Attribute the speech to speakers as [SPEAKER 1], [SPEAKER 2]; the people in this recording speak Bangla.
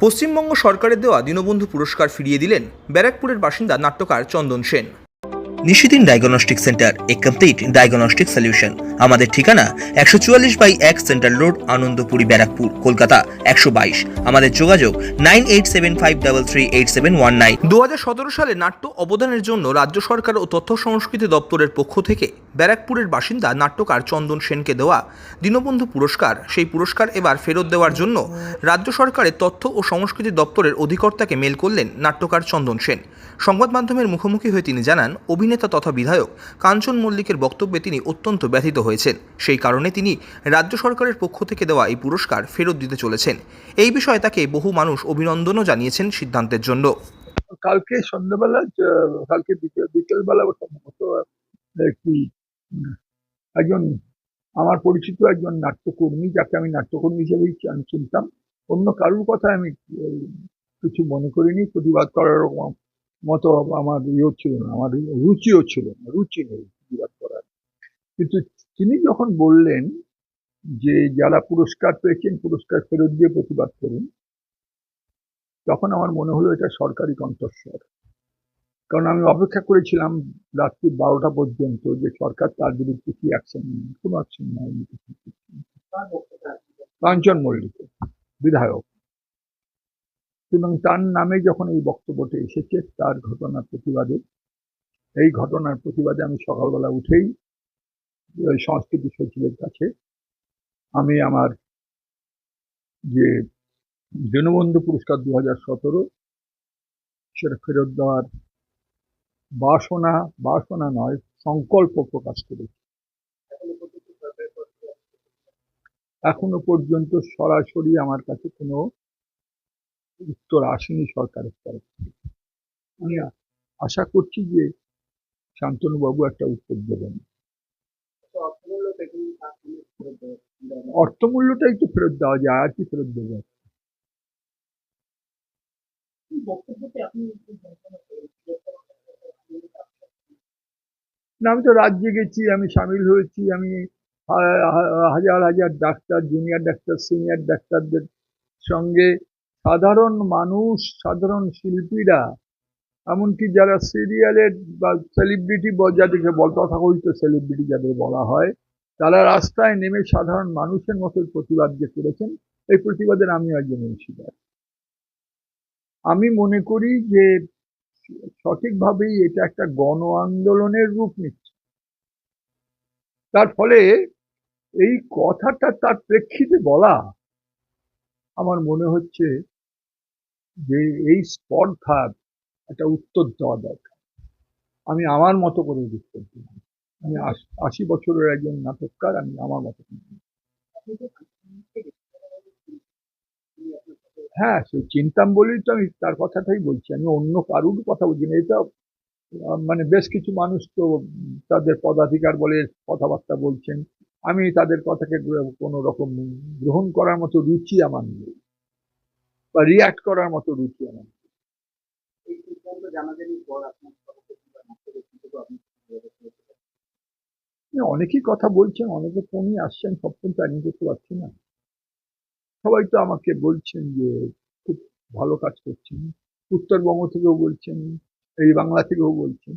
[SPEAKER 1] পশ্চিমবঙ্গ সরকারের দেওয়া দীনবন্ধু পুরস্কার ফিরিয়ে দিলেন ব্যারাকপুরের বাসিন্দা নাট্যকার চন্দন সেন। নিশিদিন ডায়াগনস্টিক সেন্টার এ কমপ্লিট ডায়াগনস্টিক সলিউশন আমাদের ঠিকানা একশো চুয়াল্লিশ বাই এক সেন্ট্রাল রোড আনন্দপুরি, ব্যারাকপুর, কলকাতা, একশো বাইশ। আমাদের যোগাযোগ nine eight seven five double three eight seven one nine. দু সালে নাট্য অবদানের জন্য রাজ্য সরকার ও তথ্য সংস্কৃতি দপ্তরের পক্ষ থেকে ব্যারাকপুরের বাসিন্দা নাট্যকার চন্দন সেনকে দেওয়া দীনবন্ধু পুরস্কার। সেই পুরস্কার এবার ফেরত দেওয়ার জন্য রাজ্য সরকারের তথ্য ও সংস্কৃতি দপ্তরের অধিকর্তাকে মেল করলেন নাট্যকার চন্দন সেন। সংবাদ মাধ্যমের মুখোমুখি হয়ে তিনি জানান অভিনেতা তথা বিধায়ক কাঞ্চন মল্লিকের বক্তব্যে তিনি অত্যন্ত ব্যথিত হয়েছেন। সেই কারণে তিনি রাজ্য সরকারের পক্ষ থেকে দেওয়া এই পুরস্কার ফেরত দিতে চলেছেন। এই বিষয়ে তাকে বহু মানুষ অভিনন্দনও জানিয়েছেন সিদ্ধান্তের জন্য।
[SPEAKER 2] কালকে সন্ধ্যাবেলা কালকে বিকেল, বিকেলবেলা সম্ভবত একটি একজন আমার পরিচিত একজন নাট্যকর্মী, যাকে আমি নাট্যকর্মী হিসেবেই চি- চিনতাম। অন্য কারুর কথা আমি কিছু মনে করিনি। প্রতিবাদ করার মতো আমার ইয়েও ছিল না আমার রুচিও ছিল না রুচি নেই প্রতিবাদ করার। কিন্তু তিনি যখন বললেন যে যারা পুরস্কার পেয়েছেন পুরস্কার ফেরত দিয়ে প্রতিবাদ করুন তখন আমার মনে হলো এটা সরকারি কণ্ঠস্বর। কারণ আমি অপেক্ষা করেছিলাম রাত্রি বারোটা পর্যন্ত যে সরকার তার বিরুদ্ধে কি অ্যাকশন নেয় কোনো অ্যাকশন নেয়নি। কাঞ্চন মল্লিক বিধায়ক। এবং তার নামে যখন এই বক্তব্যটা এসেছে, তার ঘটনার প্রতিবাদে। এই ঘটনার প্রতিবাদে আমি সকালবেলা উঠেই ওই সংস্কৃতি সচিবের কাছে আমি আমার যে দীনবন্ধু পুরস্কার দু হাজার সতেরো, সেটা ফেরত দেওয়ার বাসনা বাসনা নয়, সংকল্প প্রকাশ করেছি। এখনও পর্যন্ত সরাসরি আমার কাছে কোনো উত্তর আসেনি সরকারের তরফ থেকে। আমি আশা করছি যে শান্তনুবাবু একটা উত্তর দেবেন। অর্থমূল্যটাই তো ফেরত দেওয়া যায়, আর কি ফেরত দেবে? না, আমি তো রাজ্যে গেছি আমি সামিল হয়েছি, আমি হাজার হাজার ডাক্তার, জুনিয়র ডাক্তার, সিনিয়র ডাক্তারদের সঙ্গে সাধারণ মানুষ, সাধারণ শিল্পীরা, এমনকি যারা সিরিয়ালের বা সেলিব্রিটি যাদেরকে বল তথাকথিত সেলিব্রিটি যাদের বলা হয়, তারা রাস্তায় নেমে সাধারণ মানুষের মতো প্রতিবাদ যে করেছেন, এই প্রতিবাদের আমি একজন অংশীদার। আমি মনে করি যে সঠিকভাবেই এটা একটা গণ আন্দোলনের রূপ নিচ্ছে। তার ফলে এই কথাটা তার প্রেক্ষিতে বলা আমার মনে হচ্ছে যে এই স্পর্ধার একটা উত্তর দেওয়া দরকার। আমি আমার মতো করে উত্তর দিলাম আমি আশ- বছরের একজন নাটককার, আমি আমার মতো। হ্যাঁ সেই চিন্তাম বলেই তো আমি তার কথাটাই বলছি। আমি অন্য কারুর কথা বলছি না। এটা মানে বেশ কিছু মানুষ তো তাদের পদাধিকার বলে কথাবার্তা বলছেন। আমি তাদের কথাকে কোনো রকম গ্রহণ করার মতো রুচি আমার নেই। বা রিয়াক্ট করার মতো রুচি আমার। অনেকেই কথা বলছেন অনেকে ফোনই আসছেন সব ফোন তো আমি করতে পারছি না। সবাই তো আমাকে বলছেন যে খুব ভালো কাজ করছেন। উত্তরবঙ্গ থেকেও বলছেন এই বাংলা থেকেও বলছেন।